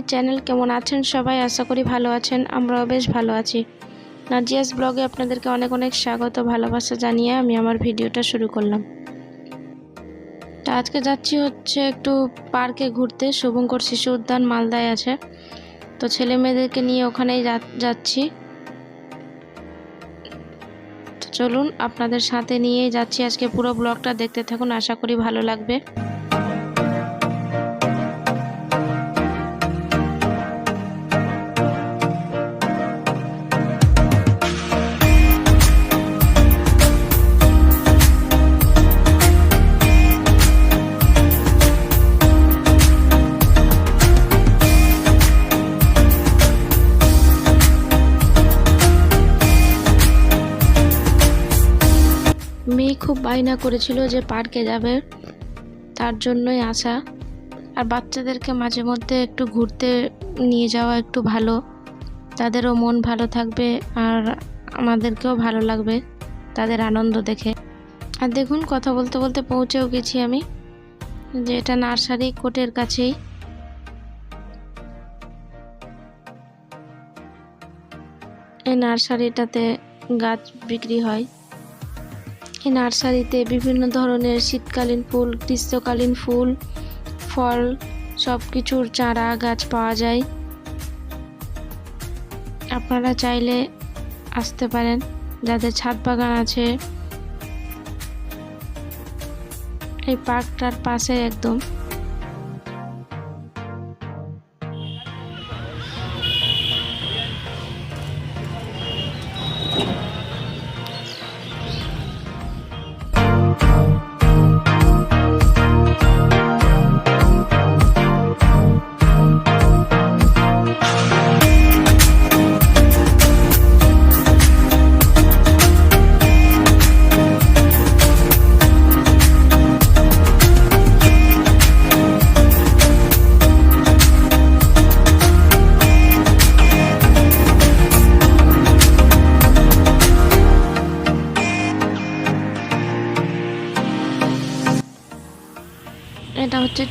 My channel কেমন আছেন? সবাই আশা করি ভালো আছেন, আমরাও বেশ ভালো আছি। নাজিয়াস ব্লগে আপনাদেরকে অনেক অনেক স্বাগত, ভালোবাসা জানিয়ে আমি আমার ভিডিওটা শুরু করলাম। তা আজকে যাচ্ছি হচ্ছে একটু পার্কে ঘুরতে, শুভঙ্কর শিশু উদ্যান মালদায় আছে। তো ছেলে মেয়েদেরকে নিয়ে ওখানেই যাচ্ছি। চলুন আপনাদের সাথে নিয়েই যাচ্ছি আজকে পুরো ব্লগটা, দেখতে থাকুন, আশা করি ভালো লাগবে। খুব বায়না করেছিল যে পার্কে যাবে। তার জন্যই আসা। আর বাচ্চাদেরকে মাঝে মধ্যে একটু ঘুরতে নিয়ে যাওয়া একটু ভালো। তাদেরও মন ভালো থাকবে আর আমাদেরকেও ভালো লাগবে তাদের আনন্দ দেখে। আর দেখুন, কথা বলতে বলতে পৌঁছেও গেছি আমি। যে এটা নার্সারি কোর্টের কাছেই। এই নার্সারিটাতে গাছ বিক্রি হয়। নার্সারিতে বিভিন্ন ধরনের শীতকালীন ফুল, গ্রীষ্মকালীন ফুল, ফল সব কিছুর চারা, গাছ পাওয়া যায়। আপনারা চাইলে আসতে পারেন। যাদের ছাদ বাগান আছে, এই পার্কটার পাশে একদম।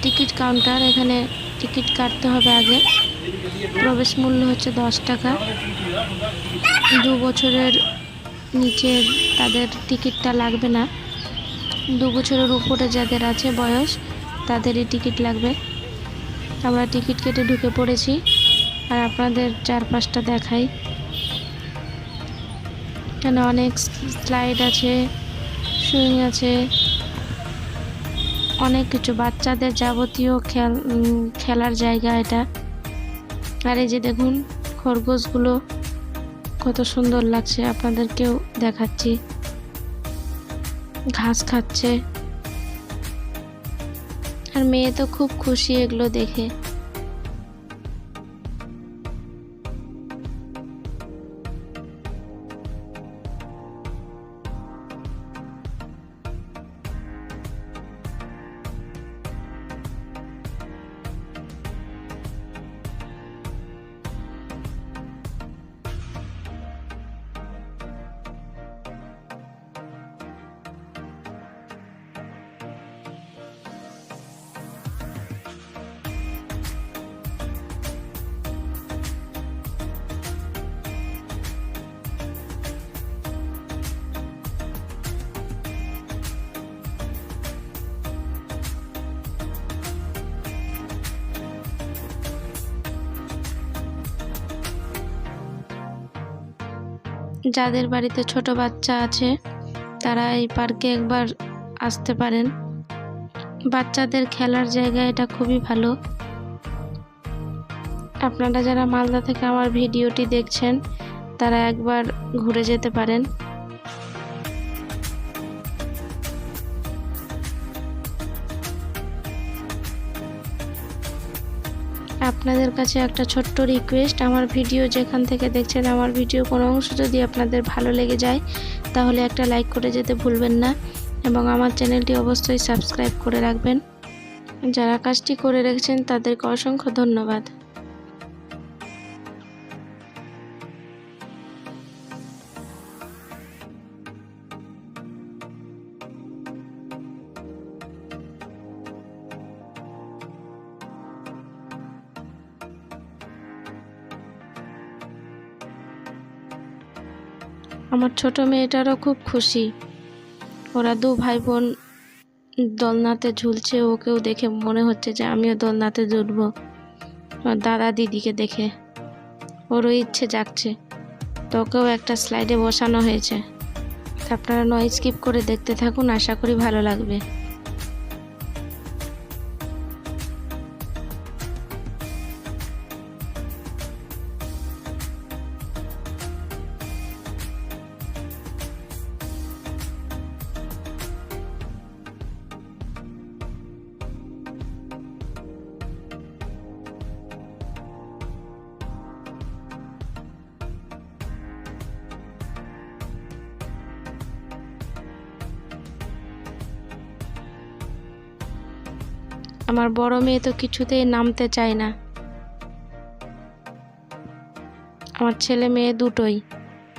টিকিট কাউন্টার, এখানে টিকিট কাটতে হবে আগে। প্রবেশ মূল্য হচ্ছে দশ টাকা। দু বছরের নিচে তাদের টিকিটটা লাগবে না। দু বছরের উপরে যাদের আছে বয়স, তাদেরই টিকিট লাগবে। আমরা টিকিট কেটে ঢুকে পড়েছি। আর আপনাদের চারপাশটা দেখাই। এখানে অনেক স্লাইড আছে, সুইং আছে। অনেক কিছু, বাচ্চাদের যাবতীয় খেল খেলার জায়গা এটা। আর এই যে দেখুন, খরগোশগুলো কত সুন্দর লাগছে, আপনাদেরকেও দেখাচ্ছি। ঘাস খাচ্ছে। আর মেয়ে তো খুব খুশি এগুলো দেখে। যাদের বাড়িতে ছোট বাচ্চা আছে, তারা এই পার্কে একবার আসতে পারেন। বাচ্চাদের খেলার জায়গা এটা খুবই ভালো। আপনারা যারা মালদা থেকে আমার ভিডিওটি দেখছেন, তারা একবার ঘুরে যেতে পারেন। আপনাদের কাছে একটা ছোট্ট রিকোয়েস্ট আমার ভিডিও যেখান থেকে দেখছেন আমার ভিডিও কোনো অংশ যদি আপনাদের ভালো লেগে যায়, তাহলে একটা লাইক করে যেতে ভুলবেন না এবং আমার চ্যানেলটি অবশ্যই সাবস্ক্রাইব করে রাখবেন। যারা কাজটি করে রেখেছেন তাদেরকে অসংখ্য ধন্যবাদ। আমার ছোট মেয়েটারও খুব খুশি। ওরা দু ভাই বোন দোলনাতে ঝুলছে, ওকেও দেখে মনে হচ্ছে যে আমিও দোলনাতে ঝুলব দাদা দিদিকে দেখে। ওরও ইচ্ছে জাগছে। তোকেও একটা স্লাইডে বসানো হয়েছে। আপনারা নয় স্কিপ করে দেখতে থাকুন, আশা করি ভালো লাগবে। আমার বড় মেয়ে তো কিছুতেই নামতে চায় না। আমার ছেলে মেয়ে দুটোই।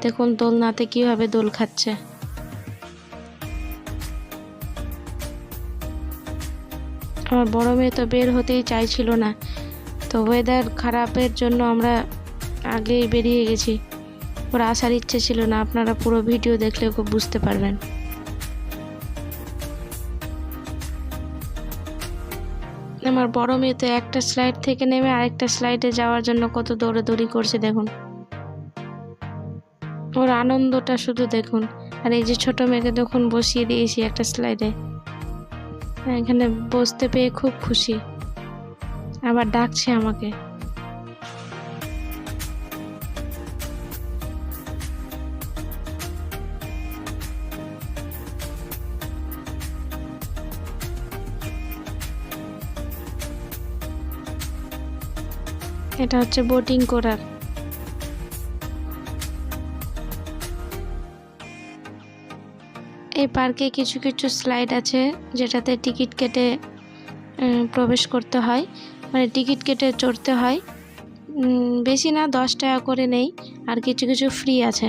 দেখুন দোলনাতে কীভাবে দোল খাচ্ছে। আমার বড় মেয়ে তো বের হতেই চাইছিল না। তো ওয়েদার খারাপের জন্য আমরা আগেই বেরিয়ে গেছি। ওর আসার ইচ্ছে ছিল না। আপনারা পুরো ভিডিও দেখলে খুব বুঝতে পারবেন। আমার বড় মেয়ে তো একটা স্লাইড থেকে নেমে আরেকটা স্লাইডে যাওয়ার জন্য কত দৌড়াদৌড়ি করছে দেখুন। ওর আনন্দটা শুধু দেখুন। আর এই যে ছোট মেয়েকে দেখুন বসিয়ে দিয়েছি একটা স্লাইডে এখানে বসতে পেয়ে খুব খুশি। আবার ডাকছে আমাকে। এটা হচ্ছে বোটিং করার। এই পার্কে কিছু কিছু স্লাইড আছে যেটাতে টিকিট কেটে প্রবেশ করতে হয়। মানে টিকিট কেটে চড়তে হয়। বেশি না, দশ টাকা করে নেই। আর কিছু কিছু ফ্রি আছে।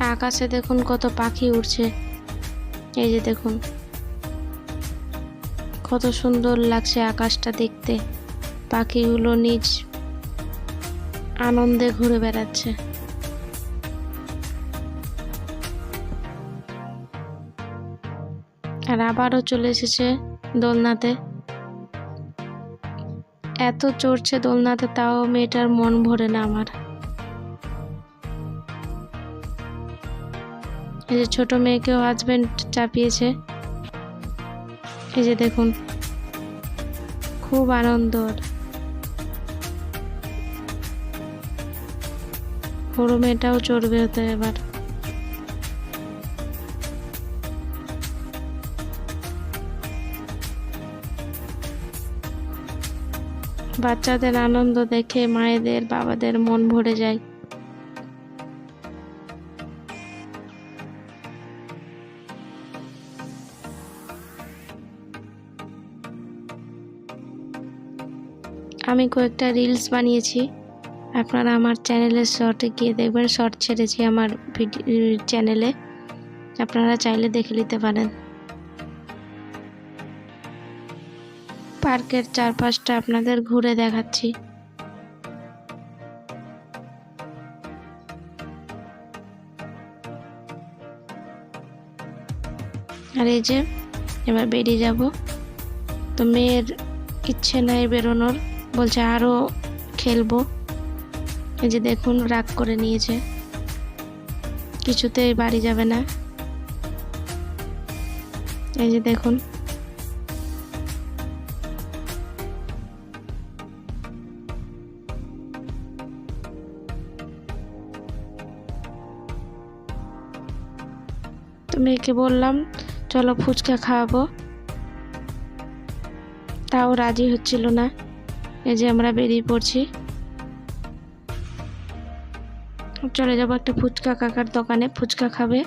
আকাশে দেখুন কত পাখি উড়ছে। এই যে দেখুন। কত সুন্দর লাগছে আকাশটা দেখতে। পাখিগুলো নিজ আনন্দে ঘুরে বেড়াচ্ছে। আর আবারও চলে এসেছে দোলনাতে। এত চড়ছে দোলনাতে, তাও মেয়েটার মন ভরে না আমার। এই যে ছোট মেয়েকেও হাজবেন্ড চাপিয়েছে। এই যে দেখুন, খুব আনন্দ। বড় মেয়েটাও চড়বে হতে এবার। বাচ্চাদের আনন্দ দেখে মায়েদের, বাবাদের মন ভরে যায়। আমি কয়েকটা রিলস বানিয়েছি। আপনারা আমার চ্যানেলের শর্টে গিয়ে দেখবেন। শর্ট ছেড়েছি আমার চ্যানেলে আপনারা চাইলে দেখে নিতে পারেন। পার্কের চারপাশটা আপনাদের ঘুরে দেখাচ্ছি। আর এই যে, এবার বেরিয়ে যাব। তো মেয়ের ইচ্ছে নাই বেরোনোর। বলছে আরও খেলব। এই যে দেখুন, রাগ করে নিয়েছে। কিছুতেই বাড়ি যাবে না। এই যে দেখুন। তো মেয়েকে বললাম, চলো ফুচকা খাওয়াবো। তাও রাজি হচ্ছিল না। এই যে আমরা বেরিয়ে পড়ছি। চলে যাব একটা ফুচকা কাকার দোকানে ফুচকা খাবে।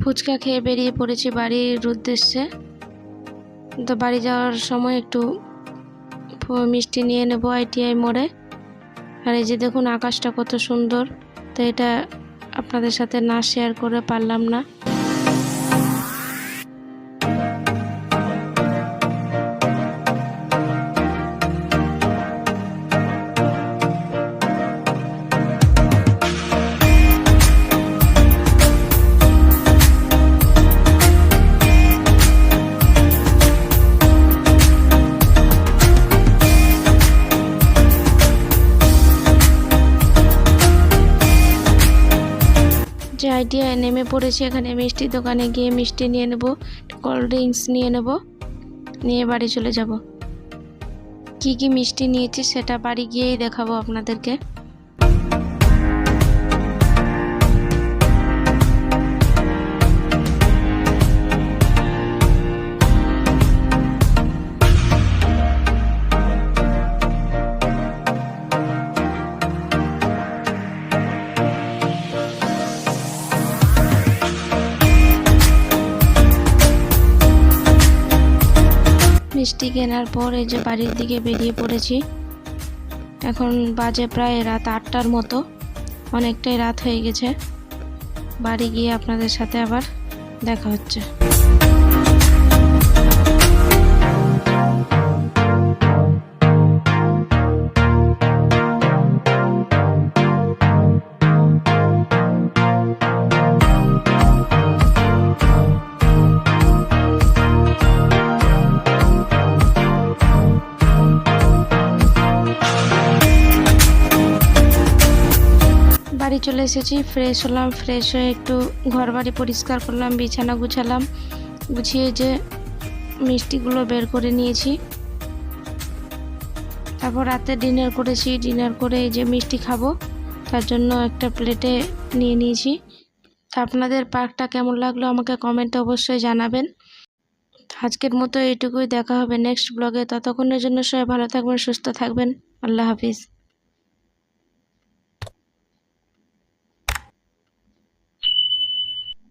ফুচকা খেয়ে বেরিয়ে পড়েছি বাড়ির উদ্দেশ্যে। তো বাড়ি যাওয়ার সময় একটু মিষ্টি নিয়ে নেব আইটিআই মোড়ে। আর এই যে দেখুন আকাশটা কত সুন্দর, তো এটা আপনাদের সাথে না শেয়ার করে পারলাম না। আইডিয়া নেমে পড়েছি। এখানে মিষ্টি দোকানে গিয়ে মিষ্টি নিয়ে নেব, কোল্ড ড্রিঙ্কস নিয়ে নেব, নিয়ে বাড়ি চলে যাব। কি কি মিষ্টি নিয়েছি সেটা বাড়ি গিয়েই দেখাবো আপনাদেরকে। মিষ্টি কেনার পর এই যে বাড়ির দিকে বেরিয়ে পড়েছি। এখন বাজে প্রায় রাত আটটার মতো। অনেকটাই রাত হয়ে গেছে। বাড়ি গিয়ে আপনাদের সাথে আবার দেখা হচ্ছে। চলে এসেছি ফ্রেশ হলাম ফ্রেশ হয়ে একটু ঘর বাড়ি পরিষ্কার করলাম, বিছানা গুছালাম, গুছিয়ে যে মিষ্টিগুলো বের করে নিয়েছি। তারপর রাতে ডিনার করেছি ডিনার করে এই যে মিষ্টি খাব, তার জন্য একটা প্লেটে নিয়ে নিয়েছি। আপনাদের পার্কটা কেমন লাগল আমাকে কমেন্টে অবশ্যই জানাবেন। আজকের মতো এইটুকুই, দেখা হবে নেক্সট ব্লগে ততক্ষণের জন্য সবাই ভালো থাকবেন, সুস্থ থাকবেন। আল্লাহ হাফিজ।